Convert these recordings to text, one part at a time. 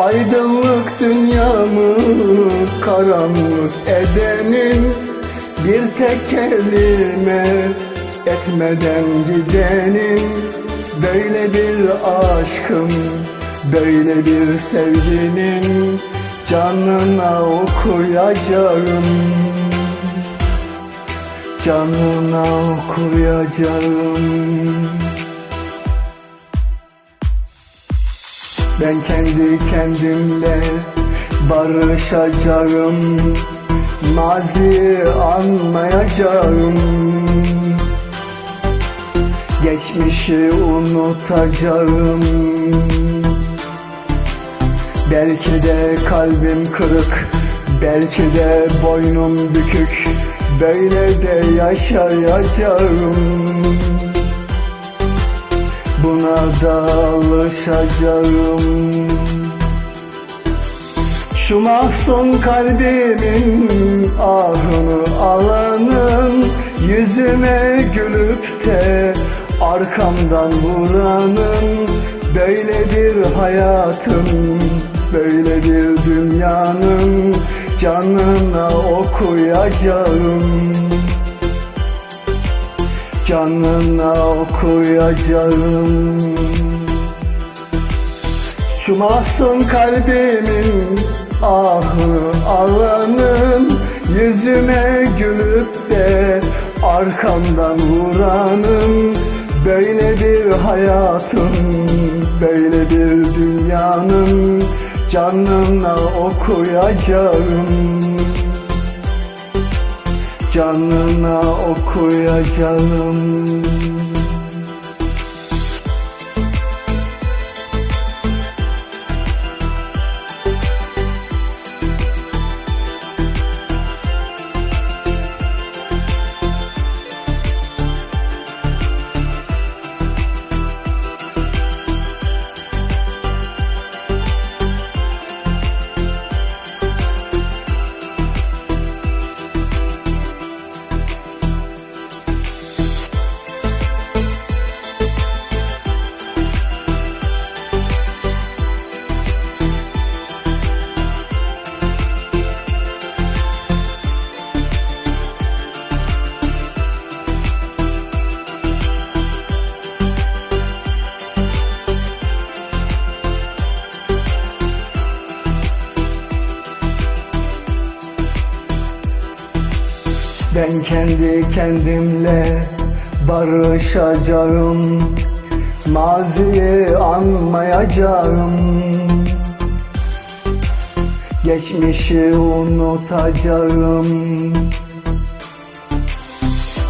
Aydınlık dünyamı karanlık edenin Bir tek kelime etmeden gidenin. Böyle bir aşkın, böyle bir sevginin Canına okuyacağım. Canına okuyacağım Ben kendi kendimle barışacağım Maziyi anlayacağım Geçmişi unutacağım. Belki de kalbim kırık Belki de boynum bükük Böyle de yaşayacağım Buna da alışacağım. Şu mahzun kalbimin ahını alanın Yüzüme gülüp de arkamdan vuranın Böyle bir hayatın, böyle bir dünyanın Canına okuyacağım Canına okuyacağım. Şu mahzun kalbimin ahı alanın Yüzüme gülüp de arkamdan vuranın Böyle bir hayatın, böyle bir dünyanın Canına okuyacağım Canına okuyacağım Ben kendi kendimle barışacağım. Maziyi anmayacağım. Geçmişi unutacağım.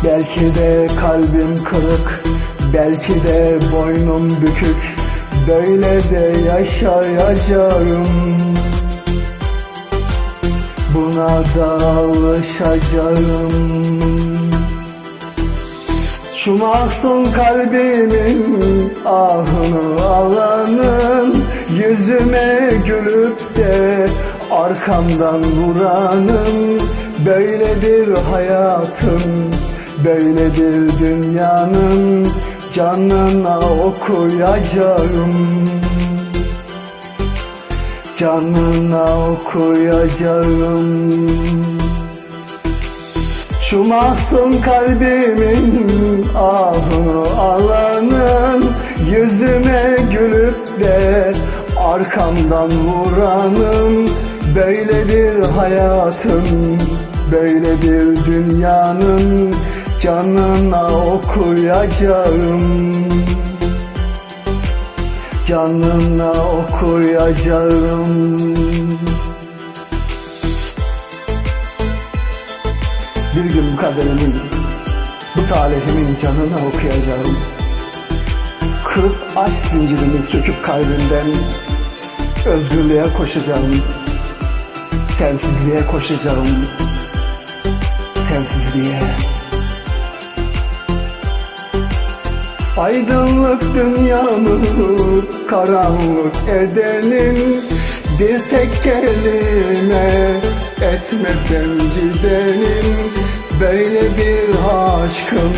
Belki de kalbim kırık Belki de boynum bükük. Böyle de yaşayacağım Buna da alışacağım. Şu mahzun kalbimin ahını alanın Yüzüme gülüp de arkamdan vuranın Böyle bir hayatın, böyle bir dünyanın Canına okuyacağım Canına okuyacağım. Şu mahzun kalbimin ahını alanın Yüzüme gülüp de arkamdan vuranın Böyle bir hayatın, böyle bir dünyanın Canına okuyacağım Canına okuyacağım Bir gün kaderimin Bu talihimin canına okuyacağım. Kırıp aşk zincirini söküp kalbimden Özgürlüğe koşacağım. Sensizliğe koşacağım. Sensizliğe Aydınlık dünyamı karanlık edenin. Bir tek kelime etmeden gidenin. Böyle bir aşkın,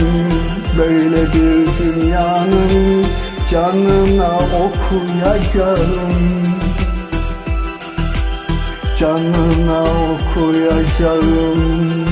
böyle bir dünyanın Canına okuyacağım. Canına okuyacağım